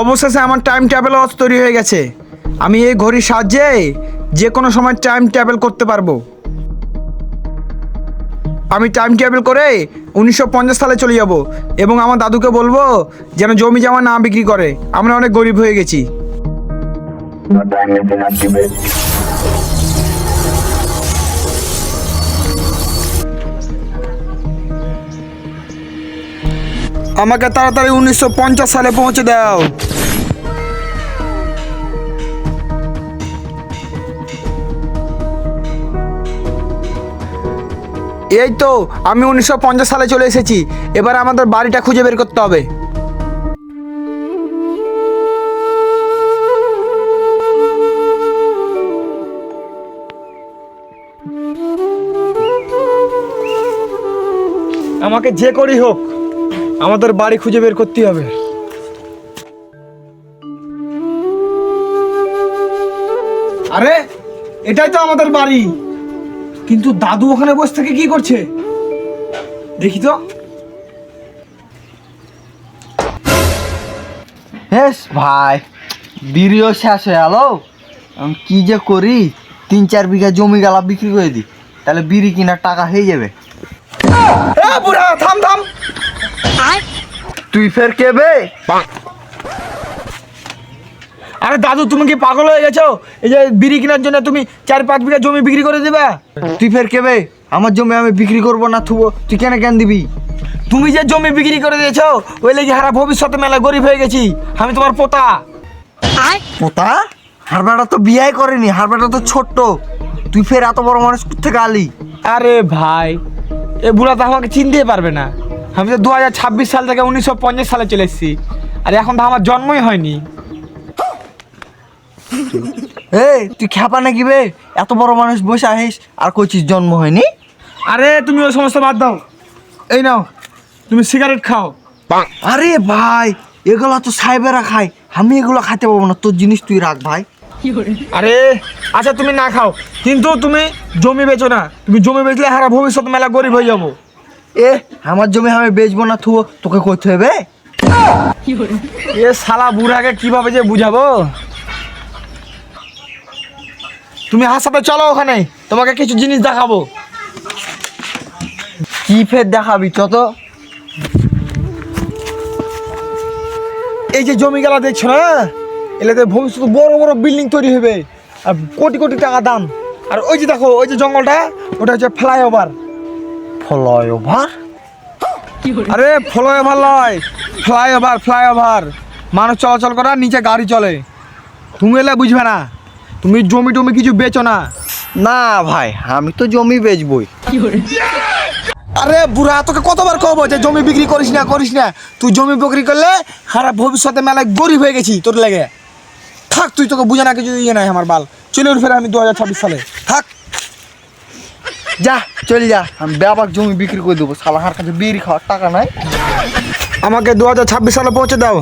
অবশেষে আমার time travel তৈরি হয়ে গেছে। আমি এই ঘড়ির সাহায্যে যে কোনো সময় টাইম ট্রাভেল করতে পারব। আমি টাইম ট্রাভেল করে উনিশশো পঞ্চাশ সালে চলে যাব এবং আমার দাদুকে বলব যেন জমি জামা না বিক্রি করে। আমরা অনেক গরিব হয়ে গেছি. আমাকে তাড়াতাড়ি উনিশশো পঞ্চাশ সালে পৌঁছে দাও। এই তো আমি উনিশশো পঞ্চাশ সালে চলে এসেছি। এবার আমাদের বাড়িটা খুঁজে বের করতে হবে। আমাকে যে করেই হোক আমাদের বাড়ি খুঁজে বের করতে হবে। আরে এটাই তো আমাদের বাড়ি। কিন্তু দাদু ওখানে বসে থেকে কি করছে? দেখি তো। হেস ভাই বিড়িও শেষ হয়ে গেল। কি যে করি? তিন চার বিঘা জমি গালা বিক্রি করে দিই। তাহলে বিড়ি কিনার টাকা হয়ে যাবে। বুড়া থাম থাম। তুই ফের কেবে? আরে দাদু তুমি কি পাগল হয়ে গেছো? এই যে বিড়ি কেনার জন্য তুমি চার পাঁচ বিঘা জমি বিক্রি করে দিবা? তুই ফের কেবে? আমার জমি আমি বিক্রি করব না থুবো। তুই কেন কেন দিবি? তুমি যে জমি বিক্রি করে দিয়েছ ওই লেগে হারা ভবিষ্যতে মেলা গরিব হয়ে গেছি। আমি তোমার পোতা। পোতা? হারবাটা তো বিয়াই করেনি হারবাটা তো ছোট্ট। তুই ফের এত বড় মানুষ থেকে আলি? আরে ভাই এ বুড়া তো আমাকে চিনতেই পারবে না। আমি তো দু হাজার ছাব্বিশ সাল থেকে উনিশশো পঞ্চাশ সালে চলে এসেছি। আর এখন তো আমার জন্মই হয়নি। এ তুই খেপা নাকি বে? এত বড় মানুষ বসে আহিস আর কইছিস জন্ম হয়নি? আরে তুমি ওই সমস্ত বাদ দাও। এই নাও তুমি সিগারেট খাও। আরে ভাই এগুলো তো সাহেবেরা খায়। আমি এগুলো খাইতে পারব না। তোর জিনিস তুই রাখ ভাই। আরে আচ্ছা তুমি না খাও। কিন্তু তুমি জমি বেচো না। তুমি জমি বেচলে হারা ভবিষ্যৎ মেলা গরিব হয়ে যাব। এ আমার জমি আমি বেচবো না থুবো তোকে করতে হবে? এ শালা বুড়াকে কীভাবে যে বুঝাবো? তুমি হাসাতে চলো ওখানে। তোমাকে কিছু জিনিস দেখাবো। কি ফের দেখাবি চত এই যে জমি গেলা দেখছ না? এলাতে ভবিষ্যতে বড় বড় বিল্ডিং তৈরি হবে। আর কোটি কোটি টাকা দাম। আর ওই যে দেখো, ওই যে জঙ্গলটা, ওটা হচ্ছে ফ্লাইওভার। ফ্লাইওভার? আরে ফ্লাইওভার নয় ফ্লাইওভার ফ্লাইওভার। মানুষ চলাচল করা নিচে গাড়ি চলে। তুমি এলে বুঝবে না। তুমি জমি টমি কিছু বেচো না? না ভাই আমি তো জমি বেচবই। আরে বুড়া তোকে কতবার কব যে জমি বিক্রি করিস না করিস না। তুই জমি বিক্রি করলে হারা ভবিষ্যতে মেলায় গরিব হয়ে গেছি তোর লেগে। থাক তুই তোকে বুঝে না কিছু ইয়ে নাই আমার বাল। চলে ফেরে আমি দু হাজার ছাব্বিশ সালে। থাক। যা চল যা আমি ব্যাপক জমি বিক্রি করে দেবো। সালা হার কাছে বিড়ি খাওয়ার টাকা নাই। আমাকে দু হাজার ছাব্বিশ সালে পৌঁছে দাও।